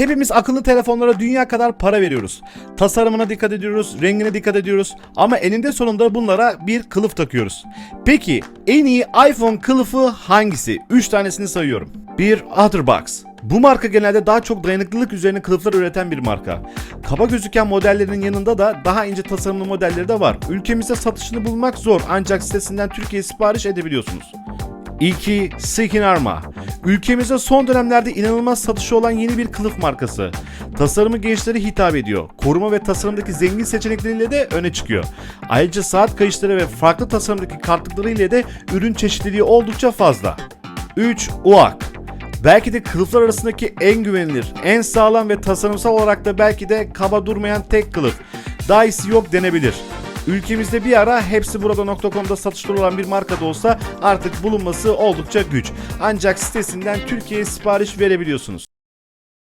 Hepimiz akıllı telefonlara dünya kadar para veriyoruz. Tasarımına dikkat ediyoruz, rengine dikkat ediyoruz ama eninde sonunda bunlara bir kılıf takıyoruz. Peki en iyi iPhone kılıfı hangisi? 3 tanesini sayıyorum. 1. Otterbox. Bu marka genelde daha çok dayanıklılık üzerine kılıflar üreten bir marka. Kaba gözüken modellerinin yanında da daha ince tasarımlı modelleri de var. Ülkemizde satışını bulmak zor ancak sitesinden Türkiye'ye sipariş edebiliyorsunuz. 2. Sekin Arma. Ülkemizde son dönemlerde inanılmaz satışı olan yeni bir kılıf markası. Tasarımı gençlere hitap ediyor. Koruma ve tasarımdaki zengin seçenekleriyle de öne çıkıyor. Ayrıca saat kayışları ve farklı tasarımdaki kartlıkları ile de ürün çeşitliliği oldukça fazla. 3. UAK. Belki de kılıflar arasındaki en güvenilir, en sağlam ve tasarımsal olarak da belki de kaba durmayan tek kılıf. Daha iyisi yok denebilir. Ülkemizde bir ara hepsi burada.com'da satışta olan bir marka da olsa artık bulunması oldukça güç. Ancak sitesinden Türkiye'ye sipariş verebiliyorsunuz.